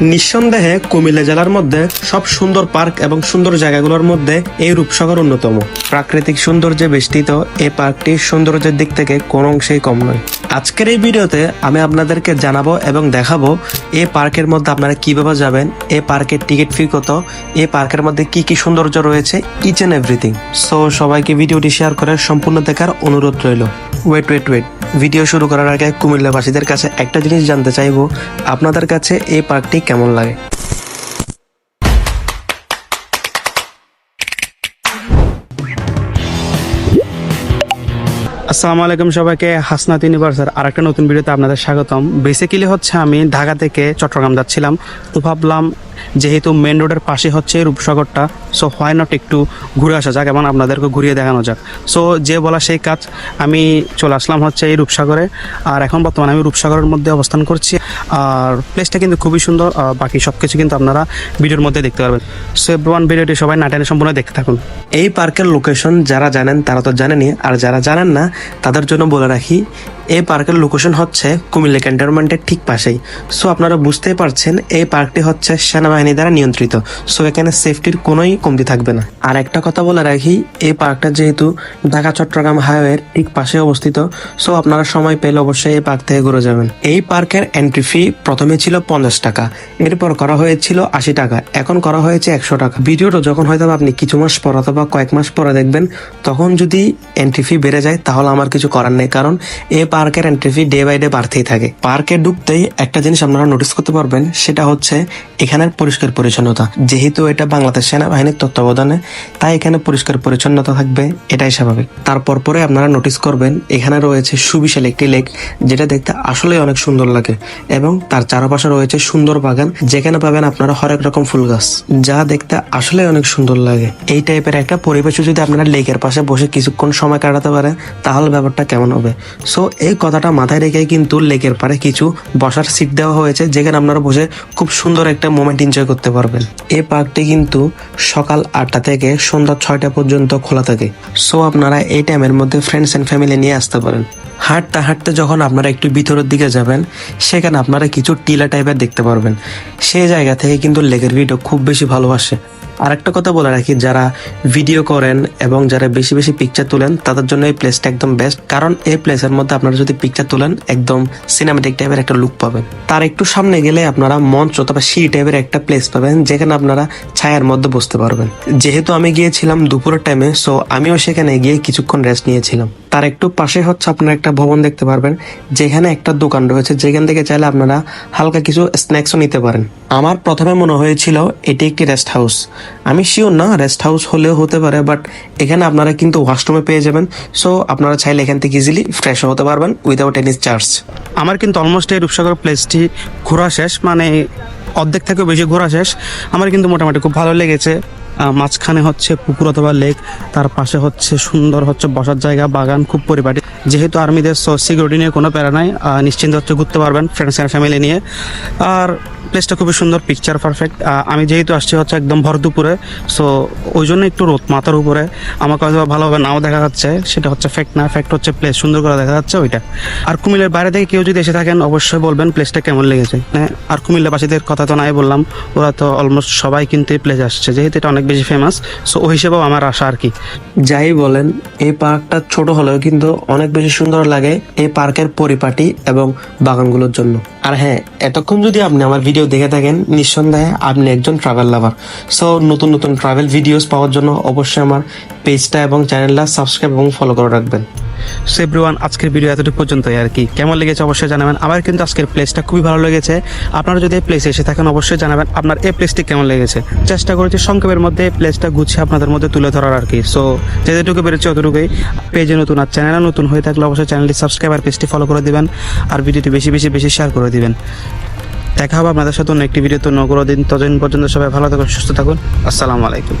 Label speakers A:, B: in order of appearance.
A: নিঃসন্দেহে কুমিল্লা জেলার মধ্যে সব সুন্দর পার্ক এবং সুন্দর জায়গাগুলোর মধ্যে এই রূপসাগর অন্যতম। প্রাকৃতিক সৌন্দর্যে বেষ্টিত এই পার্কটি সৌন্দর্যের দিক থেকে কোন অংশেই কম নয়। আজকের এই ভিডিওতে আমি আপনাদেরকে জানাব এবং দেখাবো এই পার্কের মধ্যে আপনারা কীভাবে যাবেন এই পার্কের টিকিট ফি কত এই পার্কের মধ্যে কি কি সৌন্দর্য রয়েছে ইচ এন্ড এভরিথিং সো সবাইকে ভিডিওটি শেয়ার করে সম্পূর্ণ দেখার অনুরোধ রইল। ওয়েট ওয়েট ওয়েট ভিডিও শুরু করার আগে কুমিল্লাবাসীদের কাছে একটা জিনিস জানতে চাইব, আপনাদের কাছে এই পার্কটি কেমন লাগে?
B: আসসালামু আলাইকুম সবাইকে, হাসনাত ইউনিভার্সের আর একটা নতুন ভিডিওতে আপনাদের স্বাগতম। বেসিক্যালি হচ্ছে আমি ঢাকা থেকে চট্টগ্রাম যাচ্ছিলাম। তো ভাবলাম যেহেতু মেন রোডের পাশে হচ্ছে রূপসাগরটা সো হোয়াই নট একটু ঘুরে আসা যাক এবং আপনাদেরকে ঘুরিয়ে দেখানো যাক। সো যে বলা সেই কাজ, আমি চলে আসলাম হচ্ছে এই রূপসাগরে। আর এখন বর্তমানে আমি রূপসাগরের মধ্যে অবস্থান করছি। আর প্লেসটা কিন্তু খুবই সুন্দর বাকি সব কিছু কিন্তু আপনারা ভিডিওর মধ্যে দেখতে পারবেন। সো এভরিওয়ান ভিডিওটি সবাই নাটেনে সম্পূর্ণ দেখতে থাকুন।
A: এই পার্কের লোকেশন যারা জানেন তারা তো জানেনই, আর যারা জানেন না তাদের জন্য বলে রাখি এই পার্কের লোকেশন হচ্ছে কুমিল্লা ক্যান্টনমেন্টের ঠিক পাশেই। সো আপনারা বুঝতেই পারছেন, এই পার্কটি হচ্ছে সেনাবাহিনী দ্বারা নিয়ন্ত্রিত। সো এখানে সেফটির কোনোই কমতি থাকবে না। আর একটা কথা বলে রাখি, এই পার্কটা যেহেতু ঢাকা, চট্টগ্রাম হাইওয়ের ঠিক পাশে অবস্থিত সো আপনারা সময় পেলে অবশ্যই এই পার্ক থেকে ঘুরে যাবেন। এই পার্কের এন্ট্রি ফি প্রথমে ছিল পঞ্চাশ টাকা, এরপর করা হয়েছিল আশি টাকা, এখন করা হয়েছে একশো টাকা। ভিডিওটা যখন হয়তো আপনি কিছু মাস পর অথবা কয়েক মাস পরে দেখবেন, তখন যদি এন্ট্রি ফি বেড়ে যায়, তাহলে আমার কিছু করার নেই, কারণ এই পার্কের entry fee day by day বাড়তেই থাকে। পার্কে ঢুকতেই একটা জিনিস আপনারা নোটিস করতে পারবেন, সেটা হচ্ছে এখানের পরিষ্কার পরিচ্ছন্নতা। যেহেতু এটা বাংলাদেশ সেনাবাহিনীর তত্ত্বাবধানে, তাই এখানে পরিষ্কার পরিচ্ছন্নতা থাকবে, এটাই স্বাভাবিক। তারপর পরে আপনারা নোটিস করবেন, এখানে রয়েছে সুবিশাল একটি লেক যেটা দেখতে আসলেই অনেক সুন্দর লাগে এবং তার চারপাশে রয়েছে সুন্দর বাগান, যেখানে পাবেন আপনারা হরেক রকম ফুল গাছ, যা দেখতে আসলে অনেক সুন্দর লাগে। এই টাইপের একটা পরিবেশে যদি আপনারা লেকের পাশে বসে কিছুক্ষণ সময় কাটাতে পারেন, তাহলে ব্যাপারটা কেমন হবে? সো এই কথাটা মাথায় রেখে কিন্তু লেকের পারে কিছু বসার সিট দেওয়া হয়েছে, যেখানে আপনারা বসে খুব সুন্দর একটা মোমেন্ট এনজয় করতে পারবেন। এই পার্কটি কিন্তু সকাল আটটা থেকে সন্ধ্যা ছয়টা পর্যন্ত খোলা থাকে। সো আপনারা এই টাইমের মধ্যে ফ্রেন্ডস অ্যান্ড ফ্যামিলি নিয়ে আসতে পারেন। হাঁটতে হাঁটতে যখন আপনারা একটু ভিতরের দিকে যাবেন, সেখানে আপনারা কিছু টিলা টাইপের দেখতে পারবেন। সেই জায়গা থেকে কিন্তু লেকের ভিডিও খুব বেশি ভালোবাসে। আরেকটা কথা বলে রাখি, যারা ভিডিও করেন এবং যারা বেশি বেশি পিকচার তোলেন, তাদের জন্য এই প্লেসটা একদম বেস্ট কারণ এই প্লেসের মধ্যে আপনারা যদি পিকচার তোলেন, একদম সিনেমাটিক টাইপের একটা লুক পাবেন। তার একটু সামনে গেলে আপনারা মঞ্চ অথবা সিঁড়ি টাইপের একটা প্লেস পাবেন, যেখানে আপনারা ছায়ার মধ্যে বসতে পারবেন। যেহেতু আমি গিয়েছিলাম দুপুরের টাইমে সো আমিও সেখানে গিয়ে কিছুক্ষণ রেস্ট নিয়েছিলাম। তার একটু পাশে হচ্ছে আপনারা একটা ভবন দেখতে পারবেন, যেখানে একটা দোকান রয়েছে। যেখান থেকে চাইলে আপনারা হালকা কিছু স্ন্যাক্সও নিতে পারেন। আমার প্রথমে মনে হয়েছিল এটি একটি রেস্ট হাউস আমি শিওর না রেস্ট হাউস হলেও হতে পারে বাট এখানে আপনারা কিন্তু ওয়াশরুমে পেয়ে যাবেন। সো আপনারা চাইলে এখান থেকে ইজিলি ফ্রেশ হতে পারবেন উইদাউট এনি চার্জ
B: আমার কিন্তু অলমোস্ট এই রূপসাগর প্লেসটি ঘোরা শেষ মানে অর্ধেক থেকেও বেশি ঘোরা শেষ। আমার কিন্তু মোটামুটি খুব ভালো লেগেছে। মাঝখানে হচ্ছে পুকুর অথবা লেক তার পাশে হচ্ছে সুন্দর হচ্ছে বসার জায়গা, বাগান, খুব পরিপাটি। যেহেতু আর্মিদের সো সিকিউরিটি নিয়ে কোনো প্যারা নাই নিশ্চিন্ত হচ্ছে ঘুরতে পারবেন ফ্রেন্ডস অ্যান্ড ফ্যামিলি নিয়ে। আর প্লেসটা খুবই সুন্দর পিকচার পারফেক্ট আমি যেহেতু আসছি হচ্ছে একদম ভর দুপুরে সো ওই জন্য একটু রোদ মাথার উপরে। আমাকে হয়তো ভালোভাবে নাও দেখা যাচ্ছে, সেটা হচ্ছে ফ্যাক্ট না ফ্যাক্ট হচ্ছে প্লেস সুন্দর করে দেখা যাচ্ছে ওইটা। আর কুমিল্লার বাইরে থেকে কেউ যদি এসে থাকেন, অবশ্যই বলবেন প্লেসটা কেমন লেগেছে। হ্যাঁ আর কুমিল্লাবাসীদের কথা তো নাই বললাম, ওরা তো অলমোস্ট সবাই কিন্তু এই প্লেস আসছে, যেহেতু এটা অনেক বেশি ফেমাস সো ওই হিসেবেও আমার আশা আর কি।
A: যাই বলেন, এই পার্কটা ছোট হলেও কিন্তু অনেক বেশি সুন্দর লাগে এই পার্কের পরিপাটি এবং বাগানগুলোর জন্য। আর হ্যাঁ এতক্ষণ যদি আপনি আমার ভিডিও দেখে থাকেন, নিঃসন্দেহে আপনি একজন ট্রাভেল লাভার সো নতুন নতুন ট্রাভেল ভিডিওস পাওয়ার জন্য অবশ্যই আমার পেজটা এবং চ্যানেলটা সাবস্ক্রাইব এবং ফলো করে রাখবেন।
B: সো এভরিওয়ান আজকের ভিডিও এতটুকু পর্যন্তই আর কি। কেমন লেগেছে অবশ্যই জানাবেন। আমার কিন্তু আজকের প্লেসটা খুবই ভালো লেগেছে। আপনারা যদি এই প্লেসে এসে থাকেন, অবশ্যই জানাবেন আপনার এই প্লেসটি কেমন লেগেছে। চেষ্টা করেছি সংক্ষেপের মধ্যে এই প্লেসটা গুছিয়ে আপনাদের মধ্যে তুলে ধরার আর কি। সো যেটুকু বেরোচ্ছে অতটুকুই। পেজে নতুন আর চ্যানেলে নতুন হয়ে থাকলে অবশ্যই চ্যানেলটি সাবস্ক্রাইব আর পেজটি ফলো করে দিবেন। আর ভিডিওটি বেশি বেশি বেশি শেয়ার করে দিবেন। দেখা হবে আপনাদের সাথে অন্য একটি ভিডিও তো নগর দিন, ততদিন পর্যন্ত সবাই ভালো থাকুন, সুস্থ থাকুন। আসসালামু আলাইকুম।